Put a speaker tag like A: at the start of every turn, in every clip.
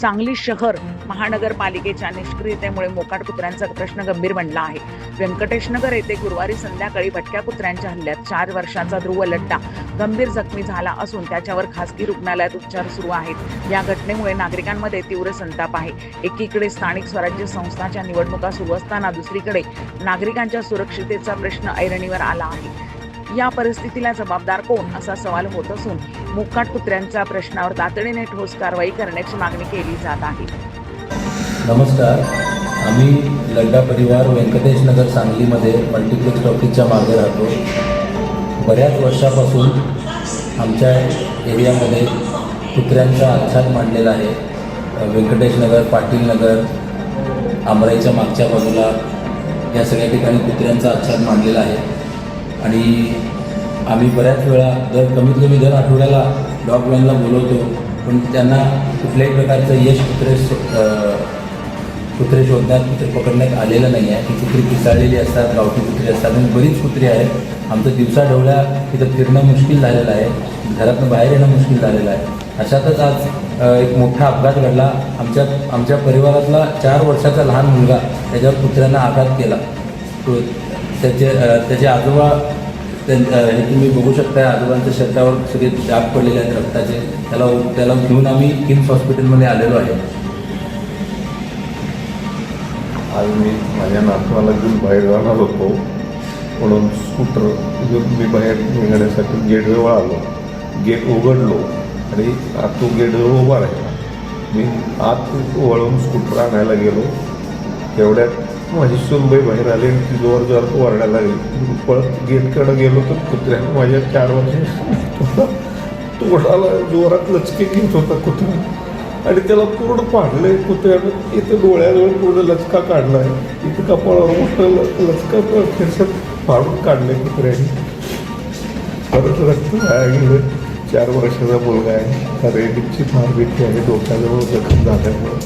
A: सांगली शहर महानगरपालिकेच्या निष्क्रियतेमुळे मोकाट कुत्र्यांचा प्रश्न गंभीर बनला आहे. व्यंकटेशनगर येथे गुरुवारी संध्याकाळी भटक्या कुत्र्यांच्या हल्ल्यात चार वर्षाचा ध्रुव लड्डा गंभीर जखमी झाला असून त्याच्यावर खासगी रुग्णालयात उपचार सुरू आहेत. या घटनेमुळे नागरिकांमध्ये तीव्र संताप आहे. एकीकडे स्थानिक स्वराज्य संस्थांच्या निवडणुका सुरू असताना दुसरीकडे नागरिकांच्या सुरक्षितेचा प्रश्न ऐरणीवर आला आहे. या परिस्थितीला जबाबदार कोण? असा सवाल होत असून मुक्काट कुत्र्यांच्या प्रश्नावर तातडीने ठोस कारवाई करण्याची मागणी केली जात आहे.
B: नमस्कार. आम्ही लड्डा परिवार व्यंकटेश नगर सांगलीमध्ये मल्टिप्लेक्स टॉकीजच्या मागे राहतो. बऱ्याच वर्षापासून आमच्या एरियामध्ये कुत्र्यांचा आच्छाद मांडलेला आहे. व्यंकटेश नगर पाटील नगर आमराईच्या मागच्या बाजूला या सगळ्या ठिकाणी कुत्र्यांचा आच्छाद मांडलेला आहे. आणि आम्ही बऱ्याच वेळा दर कमीत कमी दर आठवड्याला डॉग बोलवतो. पण त्यांना कुठल्याही प्रकारचं यश कुत्रे कुत्रे शोधण्यात कुत्रे पकडण्यात आलेलं नाही आहे. ती कुत्री पिसाळलेली असतात गावठी कुत्री असतात आणि बरीच कुत्री आहेत. आमचं दिवसा ढवळ्या तिथं फिरणं मुश्किल झालेलं आहे. घरातनं बाहेर येणं मुश्किल झालेलं आहे. अशातच आज एक मोठा अपघात घडला. आमच्या आमच्या परिवारातला चार वर्षाचा लहान मुलगा त्याच्यावर कुत्र्यांना आघात केला. तो त्याचे त्याचे आजोबा त्यां- हे तुम्ही बघू शकता आजोबांच्या शरीरावर सगळे डाग पडलेले आहेत रक्ताचे. त्याला त्याला घेऊन आम्ही किम्स हॉस्पिटलमध्ये आलेलो आहे.
C: आज मी माझ्या नातवाला घेऊन बाहेर जाणार होतो. म्हणून स्कूटर घेऊन मी बाहेर निघण्यासाठी गेटवेवर आलो. गेट उघडलो आणि आत तो गेटजवळ उभा राहिला. मी आत वळून स्कूटर आणायला गेलो. तेवढ्यात माझी सुनबाई बाहेर आली आणि ती जोर जोरात ओरडायला लागली. पळत गेटकडं गेलो तर कुत्र्याने माझ्या चार वर्ष तोडाला जोरात लचके घेत होता कुत्रा. आणि त्याला पूर्ण आहे कुत्र्यानं. इथं डोळ्याजवळ पूर्ण लचका काढलाय. इथं कपाळावर मोठं ल- लचका फिरसत फाडून काढलंय कुत्र्याने. परत रक्त वाया गेलं. चार वर्षाचा मुलगा आहे. रेडीची फार भीती आहे. डोक्याजवळ जखम झाल्यामुळं.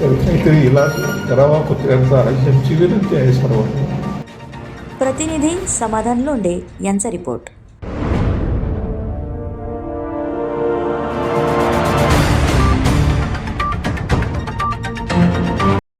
C: काहीतरी इलाज करावा कुत्र्यांचा अशी आमची विनंती आहे सर्वांना
D: प्रतिनिधी समाधान लोंढे यांचा रिपोर्ट